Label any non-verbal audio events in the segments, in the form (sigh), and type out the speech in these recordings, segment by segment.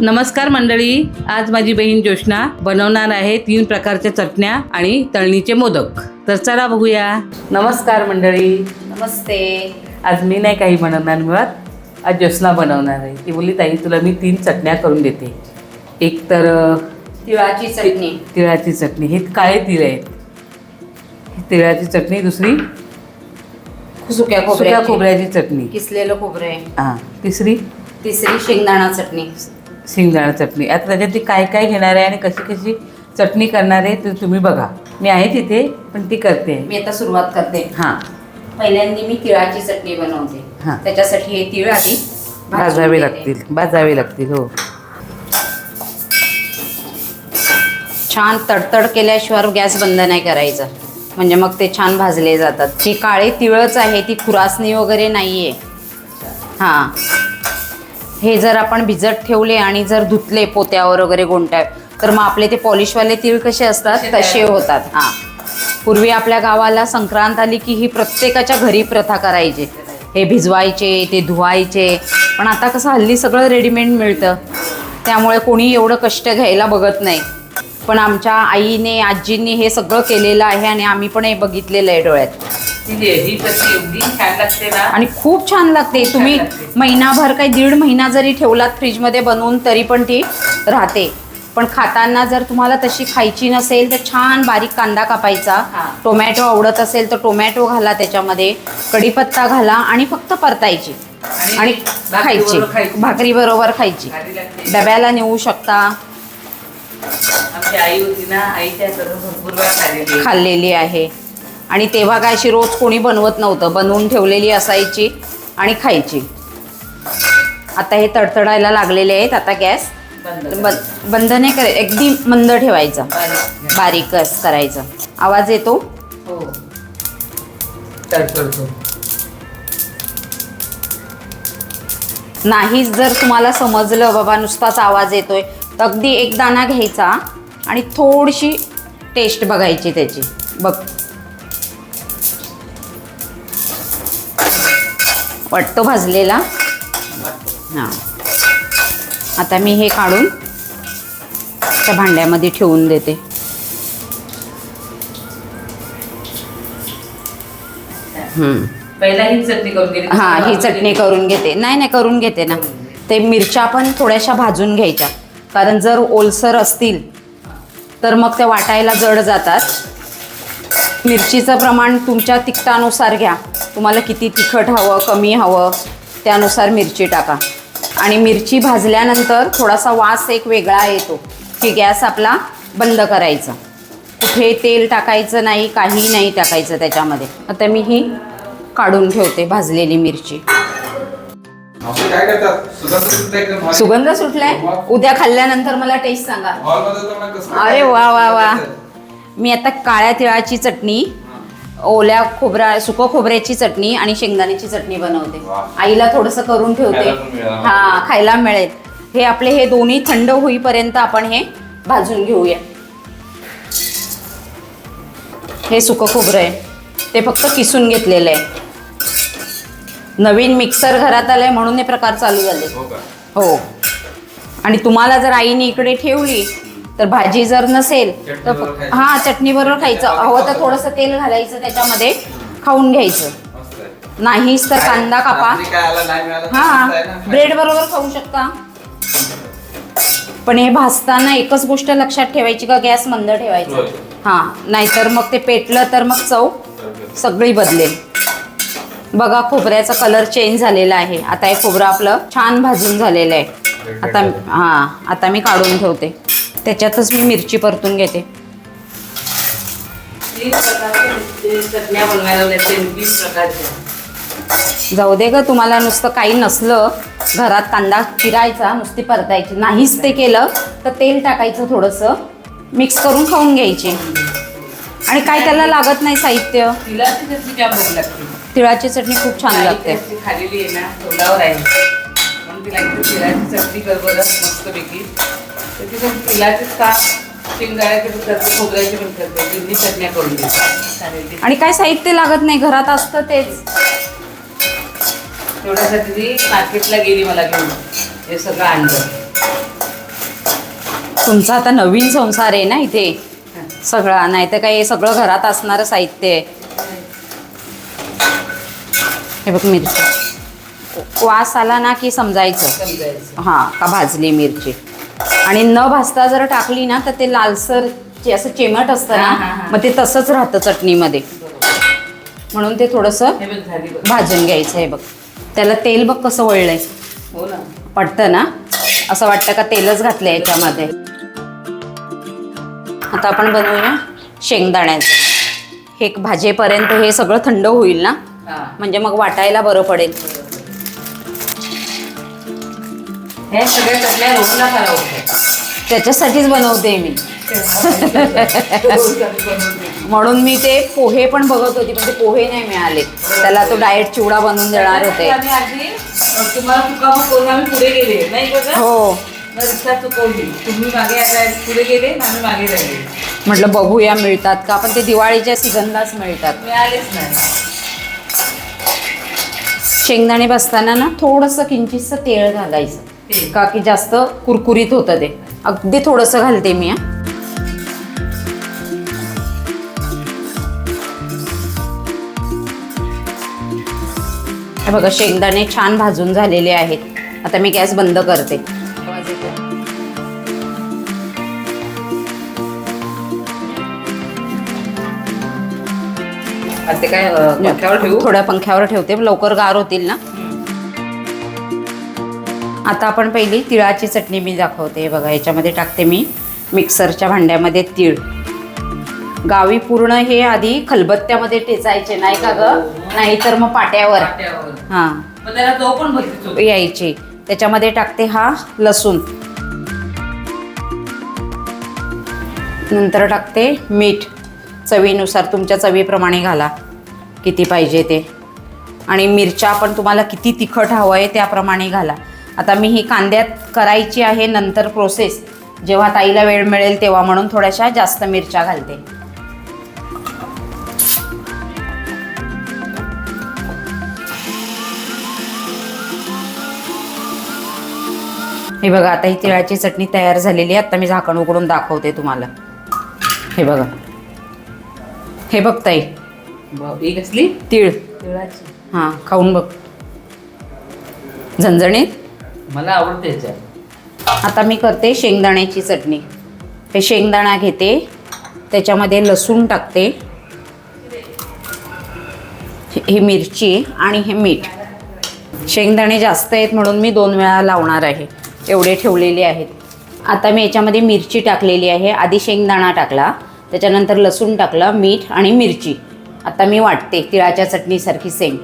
नमस्कार मंडळी आज माझी बहीण जोशना बनवणार आहे तीन प्रकारच्या चटण्या आणि तळणीचे मोदक. तर चला बघूया. नमस्कार मंडळी. नमस्ते. आज मी नाही काही बनवणार मुळात. आज ज्योत्स्ना बनवणार आहे. ती बोलली ताई तुला मी तीन चटण्या करून देते. एक तर तिळाची चटणी. तिळाची चटणी. हे काळे तिळ आहेत. तिळाची चटणी. दुसरी? सुक्या सुक्या खोबऱ्याची चटणी. किसलेलं खोबरे हां. तिसरी? तिसरी शेंगदाणा चटणी. शेंगदाणा चटणी. आता त्याच्यात ती काय काय घेणार आहे आणि कशी कशी चटणी करणार आहे ते तुम्ही बघा. मी आहे तिथे पण ती करते. मी आता सुरुवात करते. हां. पहिल्यांदा मी तिळाची चटणी बनवते. हा. त्याच्यासाठी हे तिळ आधी भाजून भाजावे घेते. लागतील. भाजावे लागतील हो. छान तडतड केल्याशिवाय गॅस बंद नाही करायचा. म्हणजे मग ते छान भाजले जातात. ही काळे तिळच आहे ती खुरासणी वगैरे नाहीये. हां. हे जर आपण भिजत ठेवले आणि जर धुतले पोत्यावर वगैरे गोंट्या तर मग आपले ते पॉलिशवाले तीळ कसे असतात? तसे होतात. हां. पूर्वी आपल्या गावाला संक्रांत आली की ही प्रत्येकाच्या घरी प्रथा करायची. हे भिजवायचे ते धुवायचे. पण आता कसं हल्ली सगळं रेडीमेड मिळतं. त्यामुळे कोणी एवढं कष्ट घ्यायला बघत नाही. पण आमच्या आईने आजींनी हे सगळं केलेलं आहे आणि आम्ही पण हे बघितलेलं आहे डोळ्यात. ही आणि खूप छान लागते. तुम्ही. महिनाभर काही दीड महिना जरी ठेवलात फ्रीजमध्ये बनवून तरी पण ती राहते. पण खाताना जर तुम्हाला तशी खायची नसेल तर छान बारीक कांदा कापायचा. टोमॅटो आवडत असेल तर टोमॅटो घाला त्याच्यामध्ये. कढीपत्ता घाला आणि फक्त परतायची. आणि खायची. भाकरी बरोबर खायची. डब्याला नेऊ शकता. आमची आई होती ना आईच्या हातानं भरपूर वेळा खाल्लेली आहे. खाल्लेली आहे. आणि तेव्हा काय अशी रोज कोणी बनवत नव्हतं बनवून ठेवलेली असायची आणि खायची. आता हे तडतडायला लागलेले आहेत आता गॅस बंद नाही करे अगदी मंद ठेवायचा. बारीक. बारीकच करायचं. आवाज येतो? हो. तडतडतो. नाहीच जर तुम्हाला समजलं बाबा नुसताच आवाज येतोय. तर अगदी एक दाणा घ्यायचा आणि थोडीशी टेस्ट बघायची त्याची. बघ. वाटतो भाजलेला. हां. आता मी हे काढून त्या भांड्यामध्ये ठेवून देते. पहिला ही चटणी करून हा ही चटणी करून घेते. नाही नाही करून घेते ना. ते मिरच्या पण थोड्याशा भाजून घ्यायच्या. कारण जर ओलसर असतील तर मग त्या वाटायला जड जातात. मिरचीचं प्रमाण तुमच्या तिखटानुसार घ्या. तुम्हाला किती तिखट हवं कमी हवं त्यानुसार मिरची टाका. आणि मिरची भाजल्यानंतर थोडासा वास एक वेगळा येतो की गॅस आपला बंद करायचा. कुठे तेल टाकायचं नाही काही नाही टाकायचं त्याच्यामध्ये. आता मी ही काढून ठेवते भाजलेली मिरची. असं काय करतात? सुगंध सुटते एकदम भारी. सुगंध सुटलाय. उद्या खाल्ल्यानंतर मला टेस्ट सांगा. हॉलमध्ये तर मग कसं अरे वा वा वा. मी आता काळ्या तिळाची चटणी ओल्या खोबरा सुक खोबऱ्याची चटणी आणि शेंगदाण्याची चटणी बनवते. वा. आईला थोडंसं करून ठेवते. खायला पण मिळालं. हा खायला मिळेल. हे आपले हे दोन्ही थंड होईपर्यंत आपण हे भाजून घेऊया. हे सुक खोबरं आहे. ते फक्त किसून घेतलेलं आहे. नवीन मिक्सर घरात आलंय म्हणून हे प्रकार चालू झाले. हो हो. आणि तुम्हाला जर आईने इकडे ठेवली तर भाजी जर नसेल तर. हा चटणी बरोबर खायचं. हवं तर थोडंसं तेल घालायचं त्याच्यामध्ये खाऊन घ्यायचं. नाहीच तर कांदा कापा. हा. ब्रेड बरोबर खाऊ शकता. पण हे भाजताना एकच गोष्ट लक्षात ठेवायची का? गॅस मंद ठेवायचा. हा नाहीतर मग ते पेटलं तर मग चव सगळी बदलेल. बघा खोबऱ्याचा कलर चेंज झालेला आहे. आता हे खोबरं आपलं छान भाजून झालेलं आहे. आता हा आता मी काढून ठेवते. त्याच्यातच मी मिरची परतून घेते. जाऊ दे ग तुम्हाला नुसतं काही नसलं घरात कांदा चिरायचा नुसती परतायची. नाहीच ते केलं तर तेल टाकायचं थोडंसं. मिक्स करून खाऊन घ्यायची. आणि काय त्याला लागत नाही साहित्य? तिळाची चटणी खूप छान लागते. आई त्याची खालेली आहे ना तोंडावर आहे. म्हणून तिला तिळाची चटणी कर बरं मस्तपैकी. तर तिथं तिळाचीच का शेंगदाण्याची पण करते खोबऱ्याची पण करते. तिन्ही चटण्या करून देते. आणि काय साहित्य लागत नाही घरात असतं तेच. तेवढ्यासाठी ती मार्केटला गेली मला घेऊन. हे सगळं आणलं. तुमचा आता नवीन संसार आहे ना इथे. सगळा नाही तर काही सगळं घरात असणारं साहित्य आहे. हे बघ मिरची. वास आला ना की समजायचं. हां का भाजली मिरची. आणि न भाजता जर टाकली ना तर ते लालसर जे असं चेमट असतं ना. मग ते तसंच राहतं चटणीमध्ये. म्हणून ते थोडंसं भाजून घ्यायचं आहे बघ. त्याला तेल बघ कसं वळलंय. हो ना. पडतं ना? असं वाटतं का तेलच घातलं याच्यामध्ये. आता आपण बनवूया शेंगदाण्याचं. हे भाजेपर्यंत हे सगळं थंड होईल ना? म्हणजे मग वाटायला बरं पडेल. हे सगळ्या चटण्या रोजला करावं. त्याच्यासाठीच बनवते मी. म्हणून मी ते पोहे पण बघत होती पण ते पोहे नाही मिळाले. त्याला तो डाएट चिवडा बनवून देणार होते. हो. म्हटलं बघूया मिळतात का? पण ते दिवाळीच्या सीझनलाच मिळतात. मिळालेच नाही. शेंगदाणे बसताना ना थोडंसं किंचितचं तेल घालायचं. का की जास्त कुरकुरीत होतं ते. अगदी थोडंसं घालते मी बघा शेंगदाणे छान भाजून झालेले आहेत. आता मी गॅस बंद करते. ते काय अ, पंख्यावर ठेवू? थोड्या पंख्यावर ठेवते लवकर गार होतील ना. आता आपण पहिली तिळाची चटणी मी दाखवते. हे बघा याच्यामध्ये टाकते मी मिक्सरच्या भांड्यामध्ये तीळ. गावी पूर्ण हे आधी खलबत्त्यामध्ये टेचायचे नाही का ग? नाही तर मग पाट्यावर. पाट्यावर. हां. मग त्याला तो पण भरतीच होतो यायचे. त्याच्यामध्ये टाकते हा लसूण. नंतर टाकते मीठ. चवीनुसार तुमच्या चवीप्रमाणे घाला. किती पाहिजे ते. आणि मिरच्या पण तुम्हाला किती तिखट हवं आहे त्याप्रमाणे घाला. आता मी ही कांद्यात करायची आहे नंतर प्रोसेस जेव्हा ताईला वेळ मिळेल तेव्हा म्हणून थोड्याशा जास्त मिरच्या घालते. हे बघा आता ही तिळाची चटणी तयार झालेली आहे. आता मी झाकण उघडून दाखवते तुम्हाला. हे बघा. हे बघ ताई. ही कसली? तीळ. तिळाची. हां खाऊन बघ. झणझणीत? मला आवडते आता मी करते शेंगदाण्याची चटणी. हे शेंगदाणा घेते. त्याच्यामध्ये लसूण टाकते. ही मिरची आणि हे मीठ. शेंगदाणे जास्त आहेत म्हणून मी दोन वेळा लावणार आहे. एवढे ठेवलेले आहेत. आता मी याच्यामध्ये मिरची टाकलेली आहे. आधी शेंगदाणा टाकला. त्याच्यानंतर लसूण टाकलं मीठ आणि मिरची. आता मी वाटते तिळाच्या चटणीसारखी सेम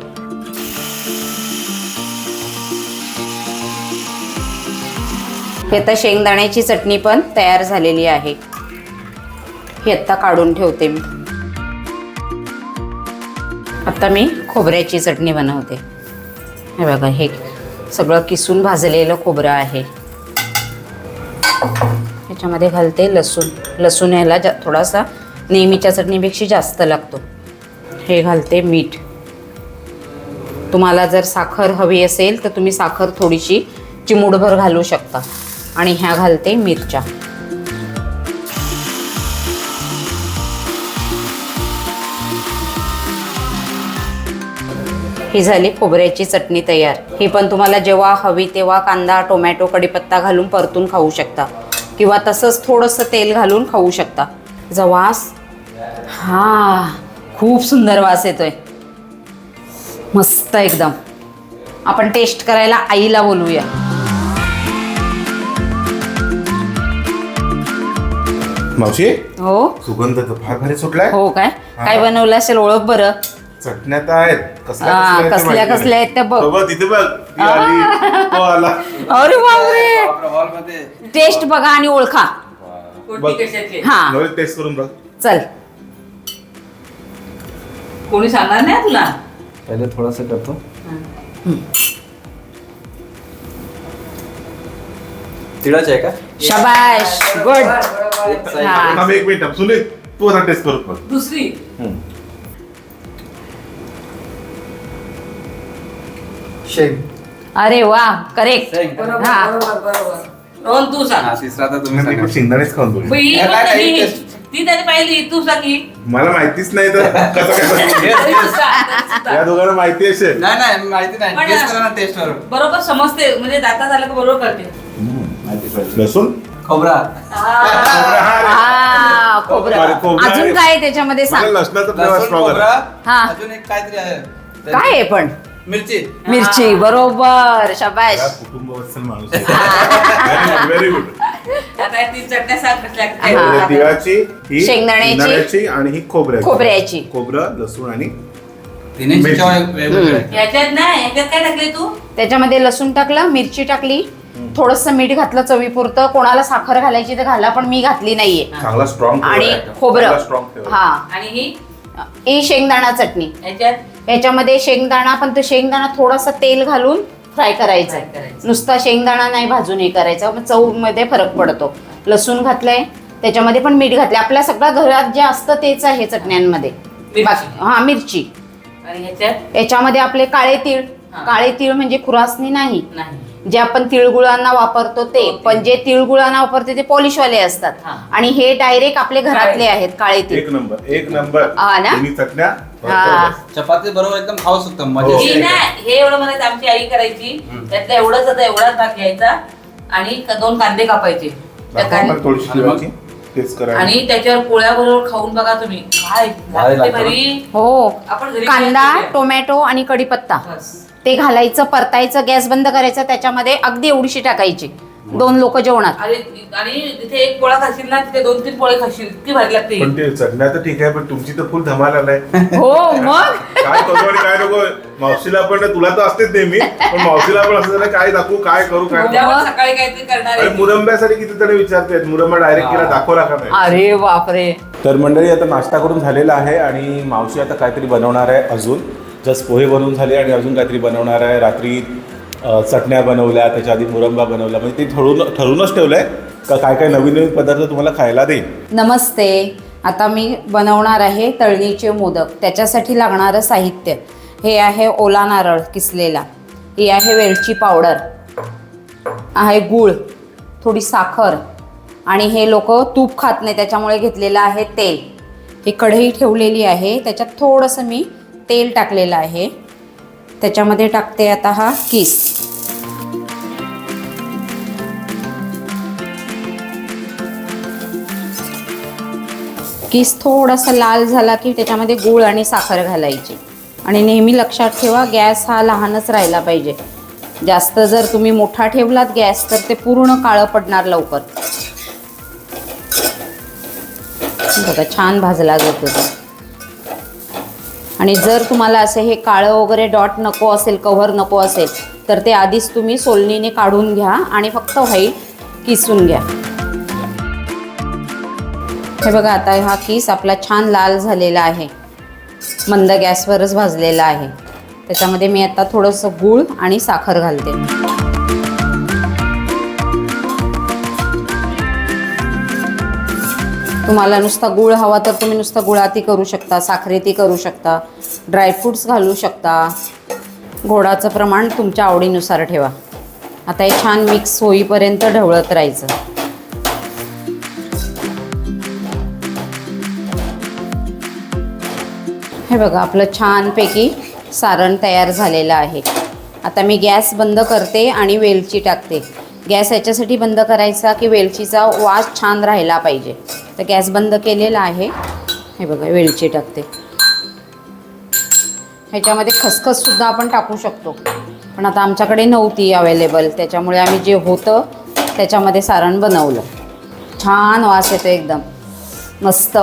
हे आता शेंगदाण्याची चटणी पण तयार झालेली आहे. हे आत्ता काढून ठेवते मी. आत्ता मी खोबऱ्याची चटणी बनवते. हे बघा हे सगळं किसून भाजलेलं खोबरं आहे. ह्याच्यामध्ये घालते लसूण. लसूण ह्याला जा थोडासा नेहमीच्या चटणीपेक्षा जास्त लागतो. हे घालते मीठ. तुम्हाला जर साखर हवी असेल तर तुम्ही साखर थोडीशी चिमूडभर घालू शकता. आणि ह्या घालते मिरच्या. ही झाली खोबऱ्याची चटणी तयार. ही पण तुम्हाला जेव्हा हवी तेव्हा कांदा टोमॅटो कढीपत्ता घालून परतून खाऊ शकता. किंवा तसंच थोडंसं तेल घालून खाऊ शकता. त्याचा वास हा खूप सुंदर वास येतोय. मस्त एकदम. आपण टेस्ट करायला आईला बोलूया. मावशी? हो. सुगंध तर फार भारी सुटलाय. हो काय? काय बनवलं असेल? ओळख बरं. चटण्या तर आहेत. कसल्या आहेत ते कसल्या कसल्या. आहेत त्या बघ. तिथे बघ ती आली तो आला. अरे बापरे. टेस्ट बघा आणि ओळखा? हा. नवीन टेस्ट करून बघ. चल. कोणी सांगणार नाही तुला? पहिले थोडंसं करतो. तिळाचं आहे का? शबाश. गुड. एक side. हा. थांब एक मिनिट सुनील तू आता टेस्ट करत बघ. दुसरी. हम्म. शेंग अरे वा करेक्ट शेंग. बरोबर हा. बरोबर बरोबर. रोहन तू सांग. हा तिसरा तर तुम्ही मी पण सांगा. शेंगदाणेच खाऊन ही काय- काय- ती त्याने पाहिली तू सांग ही. मला माहितीच नाही तर कसं कसं तरी तू सांग, तरी तू या. दोघांना माहिती असेल. नाही नाही माहिती नाही. पण- टेस्ट करा ना टेस्ट वर बरोबर समजते म्हणजे दाता झालं का बरोबर कळते लसूण? खोबरा. हा. अरे, खोबरं. खोबरं अजून. काय आहे त्याच्यामध्ये मला सांग. लसणाचा लसूण स्ट्रॉंग खोबरा. हा. अजून एक काहीतरी आहे. काय आहे पण? मिरची. मिरची बरोबर शबाश. कुटुंब वत्सल माणूस (laughs) व्हेरी गुड आता ती चटण्या सांग कसल्या हा. काय. तिळाची ही शेंगदाण्याची. आणि ही खोबऱ्याची. खोबऱ्याची. खोबरं लसूण आणि. याच्यात याच्यात काय टाकले तू? त्याच्यामध्ये लसूण टाकलं मिरची टाकली. थोडस मीठ घातलं चवीपुरतं. कोणाला साखर घालायची तर घाला पण मी घातली नाहीये. चांगला स्ट्रॉंग आणि खोबरं. स्ट्रॉंग हा. आणि ही? ही शेंगदाणा चटणी. याच्यात? याच्यामध्ये शेंगदाणा पण तो शेंगदाणा थोडासा तेल घालून फ्राय करायचा. नुसता शेंगदाणा नाही भाजून हे करायचा. मग चवमध्ये फरक पडतो. लसूण घातलंय त्याच्यामध्ये पण मीठ घातलंय. आपल्या सगळ्या घरात जे असतं तेच आहे चटण्यांमध्ये. हा मिरची. याच्यामध्ये आपले काळे तीळ. काळे तीळ म्हणजे खुरासणी नाही. जे आपण तिळगुळांना वापरतो ते पण जे तिळगुळांना वापरते ते पॉलिशवाले असतात. हा. आणि हे डायरेक्ट आपले घरातले आहेत काळे तीळ. एक नंबर एक नंबर. हा ना? तुम्ही चटण्या हा. चपाती बरोबर एकदम खाऊ शकतो हो. मजा ही हे एवढं म्हणायचं आमची आई करायची. त्यातलं एवढंच आता एवढाच भाग घ्यायचा आणि क- दोन कांदे कापायचे. त्या दाखवा कांदे मला थोडीशी आणि मग? तिळाची करा आणि त्याच्यावर पोळ्या बरोबर खाऊन बघा तुम्ही. काय भारी लागते लागतं. भारी. हो. आपण घरी कांदा. टोमॅटो आणि कढीपत्ता. बस. ते घालायचं परतायचं गॅस बंद करायचं त्याच्यामध्ये अगदी एवढीशी टाकायची. दोन लोक जेवणात आणि आणि तिथे एक पोळा खाशील ना तिथे दोन तीन पोळे खाशील. इतकी भारी लागते. पण ते चटण्या तर ठीक आहे पण तुमची तर फुल धमाल आलाय. हो मग? काय करू आणि काय नको? मावशीला पण तुला तर असतेच नेहमी पण मावशीला पण असं झालं काय दाखवू काय करू काय सकाळी काहीतरी करणार अरे आहे. मुरंब्यासाठी किती विचारतात मुरंबा डायरेक्ट केला दाखवला का नाही? अरे बापरे. तर मंडळी आता नाश्ता करून झालेला आहे आणि मावशी आता काहीतरी बनवणार आहे अजून. जस्ट पोहे बनवून झाले आणि अजून काहीतरी बनवणार आहे. रात्री अ, चटण्या बनवल्या त्याच्या आधी मुरंबा बनवला. म्हणजे ते ठरवून ठरवूनच ठेवलं आहे का काय काय नवीन नवीन पदार्थ तुम्हाला खायला देईल नमस्ते. आता मी बनवणार आहे तळणीचे मोदक. त्याच्यासाठी लागणारं साहित्य. हे आहे ओला नारळ किसलेला. ही आहे वेलची पावडर. आहे गूळ थोडी साखर आणि हे लोक तूप खात नाही त्याच्यामुळे घेतलेलं आहे तेल. ही कढई ठेवलेली आहे त्याच्यात थोडंसं मी तेल टाकलेलं आहे. त्याच्यामध्ये टाकते आता हा किस. किस थोडासा लाल झाला की त्याच्यामध्ये गूळ आणि साखर घालायची. आणि नेहमी लक्षात ठेवा गॅस हा लहानच राहिला पाहिजे. जास्त जर तुम्ही मोठा ठेवलात गॅस तर ते पूर्ण काळं पडणार लवकर. बघा छान भाजला जातो आणि जर तुम्हाला असं हे काळं वगैरे डॉट नको असेल कव्हर नको असेल तर ते आधीच तुम्ही सोलणीने काढून घ्या आणि फक्त व्हाईट किसून घ्या. हे बघा आता हा किस आपला छान लाल झालेला आहे. मंद गॅसवरच भाजलेला आहे. त्याच्यामध्ये मी आता थोडंसं गूळ आणि साखर घालते. तुम्हाला नुसता गूळ हवा तर तुम्ही नुसता गुळाती करू शकता साखरेती करू शकता ड्रायफ्रूट्स घालू शकता. गोडाचं प्रमाण तुमच्या आवडीनुसार ठेवा. आता हे छान मिक्स होईपर्यंत ढवळत राहायचं. हे बघा आपलं छानपैकी सारण तयार झालेलं आहे. आता मी गॅस बंद करते आणि वेलची टाकते. गॅस याच्यासाठी बंद करायचा की वेलचीचा वास छान राहिला पाहिजे. तर गॅस बंद केलेला आहे. हे बघा वेलची टाकते. ह्याच्यामध्ये खसखससुद्धा आपण टाकू शकतो. पण आता आमच्याकडे नव्हती अवेलेबल त्याच्यामुळे आम्ही जे होतं त्याच्यामध्ये सारण बनवलं. छान वास येतो एकदम. मस्त.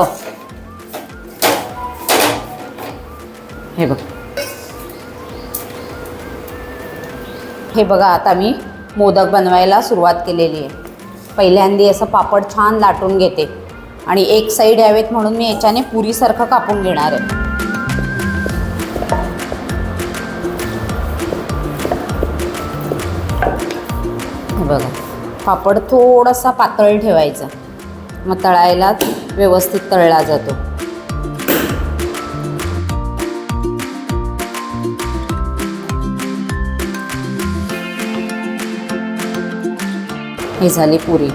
हे बघ. हे बघा आता मी मोदक बनवायला सुरुवात केलेली आहे. पहिल्यांदी असं पापड छान लाटून घेते. आणि एक साईड यावेत म्हणून मी याच्याने पुरीसारखं कापून घेणार आहे. हे बघा पापड थोडासा पातळ ठेवायचा. मग तळायला व्यवस्थित तळला जातो. ही झाली पुरी.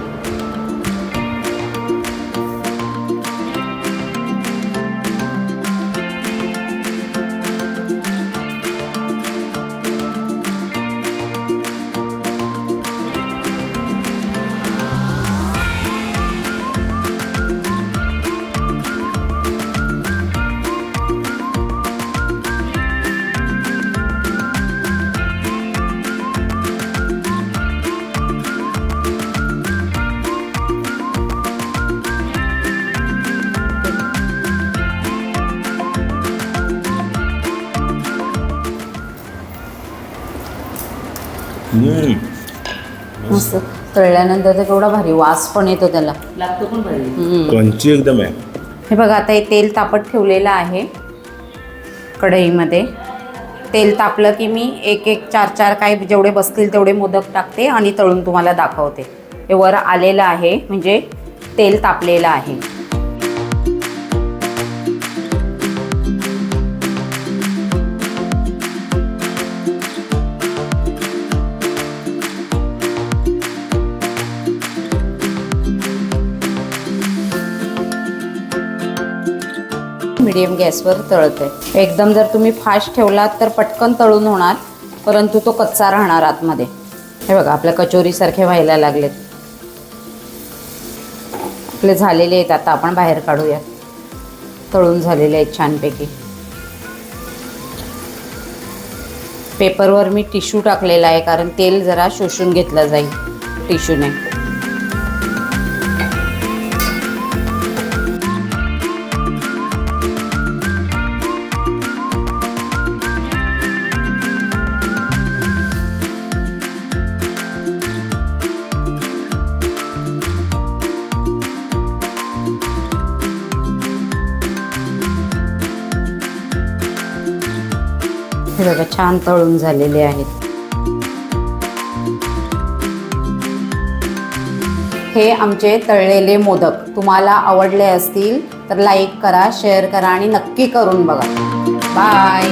मस्त तळल्यानंतर ते केवढा भारी वास पण येतो त्याला. लागतो पण भारी. हम्म. क्रंची एकदम आहे. हे बघा आता हे तेल तापत ठेवलेलं आहे कढईमध्ये. तेल तापलं की मी एक एक चार चार काय जेवढे बसतील तेवढे मोदक टाकते आणि तळून तुम्हाला दाखवते. हे वर आलेलं आहे म्हणजे तेल तापलेलं आहे. मिडियम गॅसवर तळते एकदम जर तुम्ही फास्ट ठेवलात तर पटकन तळून होणार परंतु तो कच्चा राहणार आतमध्ये. हे बघा आपल्या कचोरीसारखे व्हायला लागलेत. आपले झालेले आहेत आता आपण बाहेर काढूया. तळून झालेले आहेत छानपैकी. पेपरवर मी टिश्यू टाकलेला आहे कारण तेल जरा शोषून घेतलं जाईल टिश्यूने. छान तळून झालेले आहेत. हे आमचे तळलेले मोदक. तुम्हाला आवडले असतील तर लाईक करा शेअर करा आणि नक्की करून बघा. बाय